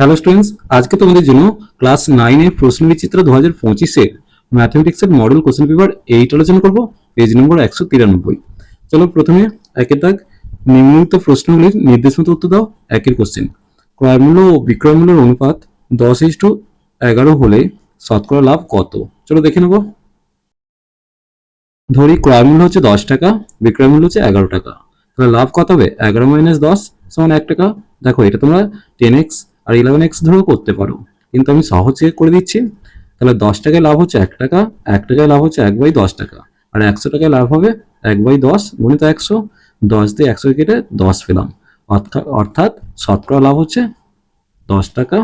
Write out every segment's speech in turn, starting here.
Hello students আজকে তোমাদের জন্য ক্লাস নাইনের প্রশ্ন বিচিত্র দু হাজার পঁচিশের ম্যাথমেটিক্সের মডেল কোশ্চেন পেপার এইট আলোচনা করব পেজ নম্বর একশো তিরানব্বই। চলো প্রথমে একের দাগ নিম্নলিখিত প্রশ্নগুলির নির্দেশ মতো উত্তর দাও, একের কোশ্চেন ক্রয়মূল্য ও বিক্রয়মূল্যের অনুপাত দশ ইস টু এগারো হলে শতকরা লাভ কত? চলো দেখে নেব। ধরি ক্রয় মূল্য হচ্ছে দশ টাকা, বিক্রয় মূল্য হচ্ছে এগারো টাকা। তাহলে লাভ কত হবে? এগারো মাইনাস দশ সমান এক টাকা। দেখো এটা তোমরা টেন এক্স আর ইলেভেন এক্স ধরেও করতে পারো। কিন্তু আমি সহজে করে দিচ্ছি, তাহলে দশ টাকায় লাভ হচ্ছে এক টাকা, এক টাকায় লাভ হচ্ছে এক বাই দশ টাকা। আর একশো টাকায় লাভ হবে এক বাই দশ গুণিত একশো, দশ দিয়ে একশো কেটে দশ পেলাম। অর্থাৎ শতকরা লাভ হচ্ছে দশ টাকা।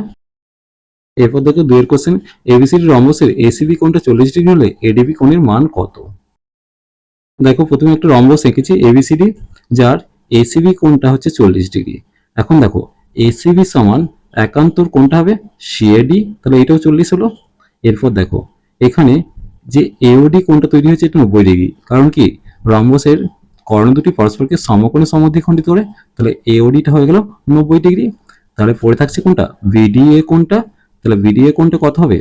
এরপর দেখো দুইয়ের কোশ্চেন এবিসিডি রম্বসের এসিবি কোণটা চল্লিশ ডিগ্রি হলে এডিবি কোণের মান কত? দেখো প্রথমে একটা রম্বস এঁকেছি এবিসিডি যার এসিবি কোণটা হচ্ছে চল্লিশ ডিগ্রি। এখন দেখো এসিবি সমান একান্তর কোনটা হবে? সিএডি তাহলে এটাও চল্লিশ হলো। এরপর দেখো, এখানে যে এওডি কোনটা তৈরি হয়েছে এটা নব্বই ডিগ্রি। কারণ কি? রম্বসের কর্ণ দুটি পরস্পরকে সমকোণে সমদ্বিখণ্ডিত করে। তাহলে এওডিটা হয়ে গেল নব্বই ডিগ্রি। তাহলে পড়ে থাকছে কোনটা? বিডিএ কোনটা? তাহলে বিডিএ কোনটা কত হবে?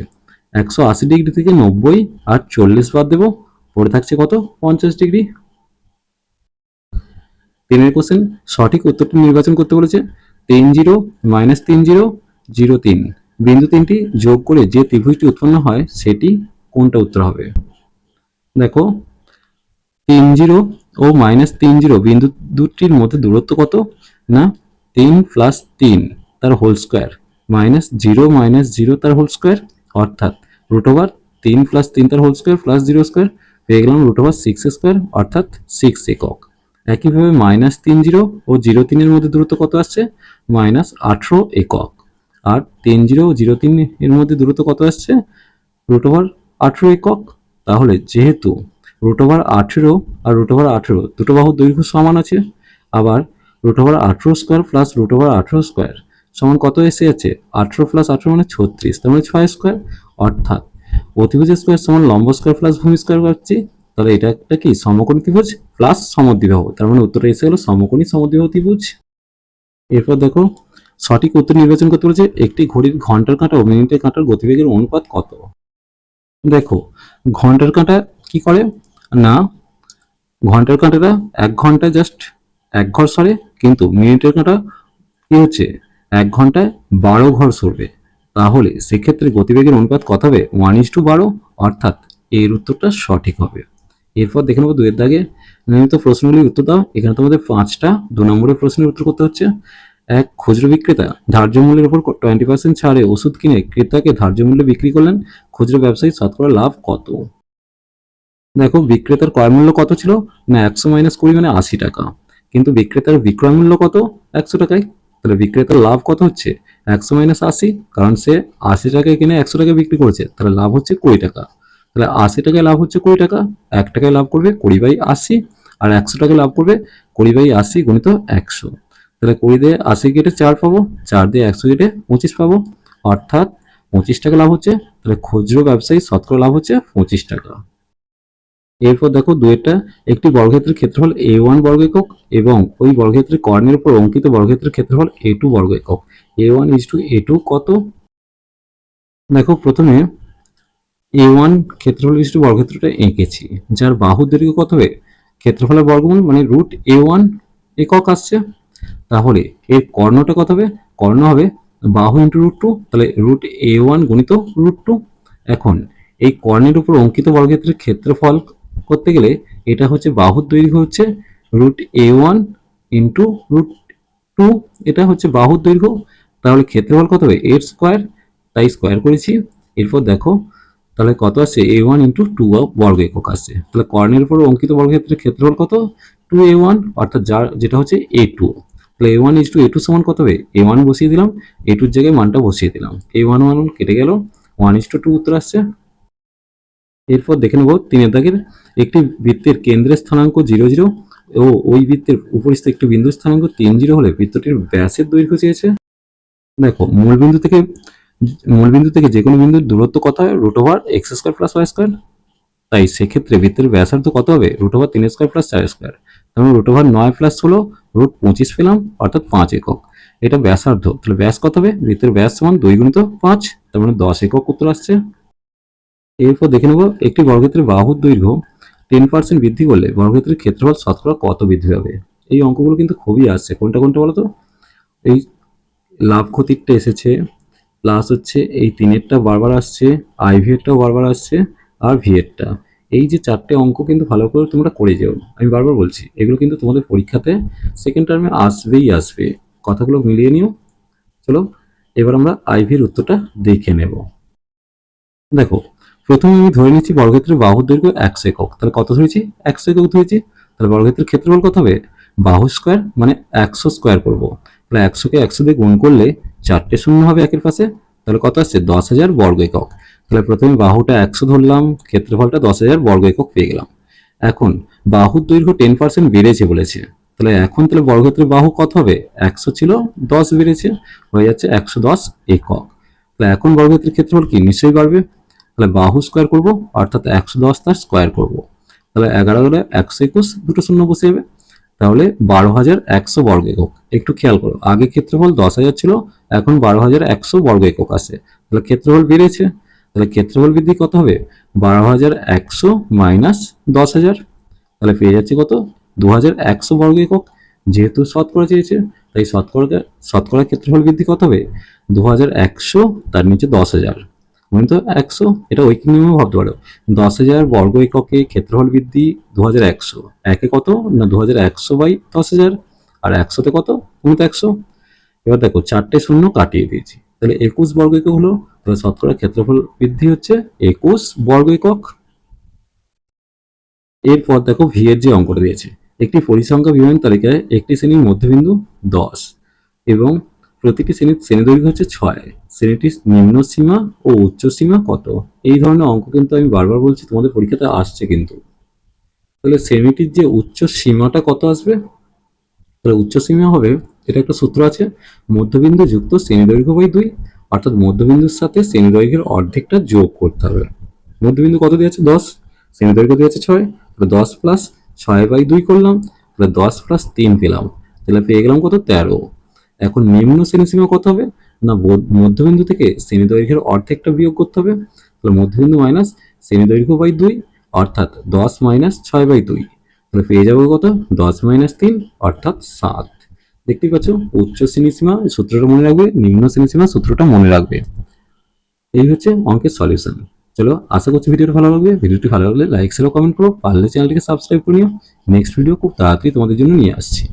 একশো আশি ডিগ্রি থেকে নব্বই আর চল্লিশ বাদ দেবো। পড়ে থাকছে কত? পঞ্চাশ ডিগ্রি। তিনের কোশ্চেন সঠিক উত্তরটি নির্বাচন করতে বলেছে। তিন জিরো মাইনাস তিন জিরো জিরো তিন। বিন্দু তিনটি যোগ করে যে ত্রিভুজটি উৎপন্ন হয়, সেটি কোনটা উত্তর হবে? দেখো, তিন জিরো ও মাইনাস তিন জিরো, বিন্দু দুটির মধ্যে দূরত্ব কত? না, তিন প্লাস তিন, তার whole square minus zero minus zero, তার হোল স্কোয়ার অর্থাৎ রুট ওভার তিন প্লাস তিন, তার whole square plus zero square পেয়ে গেলাম রুট ওভার সিক্স স্কোয়ার অর্থাৎ সিক্স একক। একইভাবে মাইনাস তিন জিরো ও জিরো তিনের মধ্যে দূরত্ব কত আসছে? মাইনাস আঠেরো একক। আর তিন জিরো ও জিরো তিন এর মধ্যে দূরত্ব কত আসছে? রুট ওভার আঠেরো একক। তাহলে যেহেতু রুট ওভার আঠেরো আর রুট ওভার আঠেরো দুটো বাহুর দৈর্ঘ্য সমান আছে, আবার রুট ওভার আঠেরো স্কোয়ার প্লাস রুট ওভার আঠেরো স্কোয়ার সমান কত এসে আছে আঠেরো প্লাস আঠেরো মানে ছত্রিশ, তার মানে ছয় স্কোয়ার অর্থাৎ অতিভুজ স্কোয়ার সমান লম্ব স্কোয়ার প্লাস ভূমি স্কোয়ার পাচ্ছি। তাহলে এটা একটা কি? সমকোণী ত্রিভুজ প্লাস সমদ্বিবাহু। তার মানে উত্তরটা এসে গেল সমকোণী সমদ্বিবাহু ত্রিভুজ। এরপর দেখো, সঠিক উত্তর নির্বাচন করতে বলেছে একটি ঘড়ির ঘণ্টার কাঁটা ও মিনিটের কাঁটার গতিবেগের অনুপাত কত? দেখো, ঘণ্টার কাঁটা কি করে? না, ঘণ্টার কাঁটাটা এক ঘন্টায় জাস্ট এক ঘর সরে, কিন্তু মিনিটের কাঁটা কি হচ্ছে? এক ঘন্টায় বারো ঘর সরবে। তাহলে সেক্ষেত্রে গতিবেগের অনুপাত কত হবে? ওয়ান ইস টু বারো, অর্থাৎ এর উত্তরটা সঠিক হবে। এরপর দেখে নেব দুয়ের দাগে। নিয়মিত প্রশ্নগুলির উত্তর দাও। এখানে তোমাদের পাঁচটা, দু নম্বরের প্রশ্নের উত্তর করতে হচ্ছে। এক, খুচরো বিক্রেতা, ধার্য মূল্যের উপর টোয়েন্টি পার্সেন্ট ছাড়ে ওষুধ কিনে ক্রেতাকে ধার্য মূল্যে বিক্রি করলেন। খুচরো ব্যবসায়ী শতকরা লাভ কত? দেখো, বিক্রেতার ক্রয় মূল্য কত ছিল? না, একশো মাইনাস কুড়ি মানে আশি টাকা। কিন্তু বিক্রেতার বিক্রয় মূল্য কত? একশো টাকায়। তাহলে বিক্রেতার লাভ কত হচ্ছে? একশো মাইনাস আশি, কারণ সে আশি টাকায় কিনে একশো টাকায় বিক্রি করেছে। তাহলে লাভ হচ্ছে কুড়ি টাকা। তাহলে আশি টাকায় লাভ হচ্ছে কুড়ি টাকা, এক টাকায় লাভ করবে কুড়ি বাই আশি, আর একশো টাকায় লাভ করবে কুড়ি বাই আশি গুণিত একশো। তাহলে কুড়ি দিয়ে আশি কেটে চার পাবো, চার দিয়ে একশো কেটে পঁচিশ পাবো, অর্থাৎ পঁচিশ টাকা লাভ হচ্ছে, তাহলে খুচরো ব্যবসায়ী শতকরা লাভ হচ্ছে পঁচিশ টাকা। এরপর দেখো দুয়েরটা একটি বর্গক্ষেত্রের ক্ষেত্রফল এ ওয়ান বর্গ একক এবং ওই বর্গক্ষেত্রের কর্ণের উপর অঙ্কিত বর্গক্ষেত্রের ক্ষেত্রফল এ টু বর্গ একক A one is two A two কত? দেখো প্রথমে এ ওয়ান ক্ষেত্রফল বিশিষ্ট বর্গক্ষেত্রটা এঁকেছি, যার বাহু দৈর্ঘ্য কত হবে? ক্ষেত্রফলের বর্গমূল মানে রুট এ ওয়ান একক আসছে। তাহলে এর কর্ণটা কত হবে? কর্ণ হবে বাহু ইন্টু রুট টু তাহলে রুট এ ওয়ান গুণিত রুট টু এখন এই কর্ণের উপর অঙ্কিত বর্গক্ষেত্রের ক্ষেত্রফল করতে গেলে এটা হচ্ছে বাহুর দৈর্ঘ্য হচ্ছে root A one into root two এটা হচ্ছে বাহুর দৈর্ঘ্য। তাহলে ক্ষেত্রফল কত হবে? এর স্কোয়ার তাই স্কোয়ার করেছি। এরপর দেখো তাহলে কত আসছে এ ওয়ান ইন্টু টু বর্গ একক আসছে তাহলে কর্ণের উপর অঙ্কিত বর্গক্ষেত্রের ক্ষেত্রফল কত? টু এ ওয়ান অর্থাৎ যার, যেটা হচ্ছে এ টু তাহলে A one is two A two সমান কত হবে? এ ওয়ান বসিয়ে দিলাম। এ টুর জায়গায় মানটা বসিয়ে দিলাম। এ ওয়ান ওয়ান কেটে গেল। ওয়ান ইস টু টু উত্তর আসছে। এরপর দেখে নেব তিনের দাগের একটি বৃত্তের কেন্দ্রের স্থানাঙ্ক জিরো জিরো ও ওই বৃত্তের উপরিস্থ একটি বিন্দুর স্থানাঙ্ক তিন জিরো হলে বৃত্তটির ব্যাসের দৈর্ঘ্য চেয়েছে। দেখো, মূল বিন্দু থেকে মূল বিন্দু থেকে যে কোনো বিন্দুর দূরত্ব কত হয় root over X square plus Y square তাই সেক্ষেত্রে বৃত্তের ব্যাসার্ধ কত হবে? রুট ওভার তিন স্কোয়ার প্লাস চার স্কোয়ার তার রুট ওভার নয় প্লাস ষোলো রুট পঁচিশ পেলাম, অর্থাৎ পাঁচ একক। এটা ব্যাসার্ধ। তাহলে ব্যাস কত হবে? বৃত্তের ব্যাস সমান দুই গুণিত পাঁচ, তার মানে দশ একক উত্তর আসছে। এরপর দেখে নেব, একটি বর্গক্ষেত্রের বাহুর দৈর্ঘ্য টেন পার্সেন্ট বৃদ্ধি করলে বর্গক্ষেত্রের ক্ষেত্রফল শতকরা কত বৃদ্ধি হবে? এই অঙ্কগুলো কিন্তু খুবই আসছে। কোনটা কোনটা বলো তো এই লাভ ক্ষতিরটা এসেছে। প্লাস হচ্ছে এই তিনেরটা বারবার আসছে আইভিএরটাও বারবার আসছে আর ভিএরটা এই যে চারটে অঙ্ক কিন্তু ভালো করে তোমরা করে যেও। আমি বারবার বলছি, এগুলো কিন্তু তোমাদের পরীক্ষাতে সেকেন্ড টার্মে আসবেই আসবে। কথাগুলো মিলিয়ে নিও। চলো, এবার আমরা আইভির উত্তরটা দেখে নেব। দেখো, প্রথমে আমি ধরে নিচ্ছি বর্গক্ষেত্রের বাহুর দৈর্ঘ্য একশো একক। তাহলে কত ধরেছি? একশো একক ধরেছি। তাহলে বর্গক্ষেত্রের ক্ষেত্রফল কত হবে? বাহু স্কোয়ার মানে একশো স্কোয়ার করব। তাহলে একশোকে একশো দিয়ে গুণ করলে চারটে শূন্য হবে একের পাশে। তাহলে কত আসছে? দশ হাজার বর্গ একক। তাহলে প্রথমে বাহুটা একশো ধরলাম, ক্ষেত্রফলটা দশ হাজার বর্গ একক পেয়ে গেলাম। এখন বাহুর দৈর্ঘ্য টেন পার্সেন্ট বেড়েছে বলেছে। তাহলে এখন তাহলে বর্গক্ষেত্রের বাহু কত হবে? একশো ছিল, দশ বেড়েছে, হয়ে যাচ্ছে একশো দশ একক। তাহলে এখন বর্গক্ষেত্রের ক্ষেত্রফল কি? নিশ্চয়ই বাড়বে। তাহলে বাহু স্কোয়ার করব, অর্থাৎ একশো দশ তার স্কোয়ার করব। তাহলে এগারো হলে একশো একুশ, দুটো শূন্য বসে যাবে তাহলে বারো হাজার একশো বর্গ একক। একটু খেয়াল করো, আগে ক্ষেত্রফল দশ হাজার ছিল, এখন বারো হাজার একশো বর্গ একক আছে। তাহলে ক্ষেত্রফল বেড়েছে তাহলে ক্ষেত্রফল বৃদ্ধি কত হবে? বারো হাজার একশো মাইনাস দশ হাজার। তাহলে পেয়ে যাচ্ছে কত? দু হাজার একশো বর্গ একক। যেহেতু শতকরা চেয়েছে, তাই শতকরা শতকরা ক্ষেত্রফল বৃদ্ধি কত হবে? দু হাজার একশো, তার নিচে দশ হাজার। মানে তো একশো, এটা ঐকিক নিয়মে ভাবতে পারো। দশ হাজার বর্গ এককে ক্ষেত্রফল বৃদ্ধি দু হাজার একশো। একে কত? না দু হাজার একশো বাই দশ হাজার। আর একশোতে কত? তুমি তো একশো। এবার দেখো, চারটে শূন্য কাটিয়ে দিয়েছি। তাহলে একুশ বর্গ একক হলো, তাহলে শতকরা ক্ষেত্রফল বৃদ্ধি হচ্ছে একুশ বর্গ একক। এরপর দেখো ভি এর যে অঙ্কটা দিয়েছে, একটি পরিসংখ্যা বিমান তালিকায় একটি শ্রেণির মধ্যবিন্দু দশ এবং প্রতিটি শ্রেণির শ্রেণি দৈর্ঘ্য হচ্ছে ছয়। শ্রেণীটির নিম্ন সীমা ও উচ্চ সীমা কত? এই ধরনের অঙ্ক কিন্তু আমি বারবার বলছি, তোমাদের পরীক্ষাতে আসছে কিন্তু। তাহলে শ্রেণীটির যে উচ্চ সীমাটা কত আসবে? তাহলে উচ্চ সীমা হবে, এটা একটা সূত্র আছে, মধ্যবিন্দু যুক্ত শ্রেণি দৈর্ঘ্য বাই দুই, অর্থাৎ মধ্যবিন্দুর সাথে শ্রেণি দৈর্ঘ্যের অর্ধেকটা যোগ করতে হবে। মধ্যবিন্দু কত দিয়েছে? দশ। শ্রেণি দৈর্ঘ্য দিয়েছে ছয়। তাহলে দশ প্লাস ছয় বাই দুই করলাম, তাহলে দশ প্লাস তিন পেলাম। তাহলে পেয়ে গেলাম কত? তেরো। এখন নিম্ন শ্রেণি সীমা কত হবে? না মধ্যবিন্দু থেকে শ্রেণি দৈর্ঘ্যের অর্ধেকটা বিয়োগ করতে হবে। তাহলে মধ্যবিন্দু মাইনাস শ্রেণি দৈর্ঘ্য বাই দুই, অর্থাৎ দশ মাইনাস ছয় বাই দুই। তাহলে পেয়ে যাব কত? দশ মাইনাস তিন, অর্থাৎ সাত। দেখতেই পাচ্ছ, উচ্চ শ্রেণি সীমা সূত্রটা মনে রাখবে, নিম্ন শ্রেণি সীমা সূত্রটা মনে রাখবে। এই হচ্ছে অঙ্কের সলিউশন চলো, আশা করছি ভিডিওটা ভালো লাগবে। ভিডিওটি ভালো লাগলে লাইক শেয়ার কমেন্ট করো। পারলে চ্যানেলটিকে সাবস্ক্রাইব করে নিও। নেক্সট ভিডিও খুব তাড়াতাড়ি তোমাদের জন্য নিয়ে আসছি।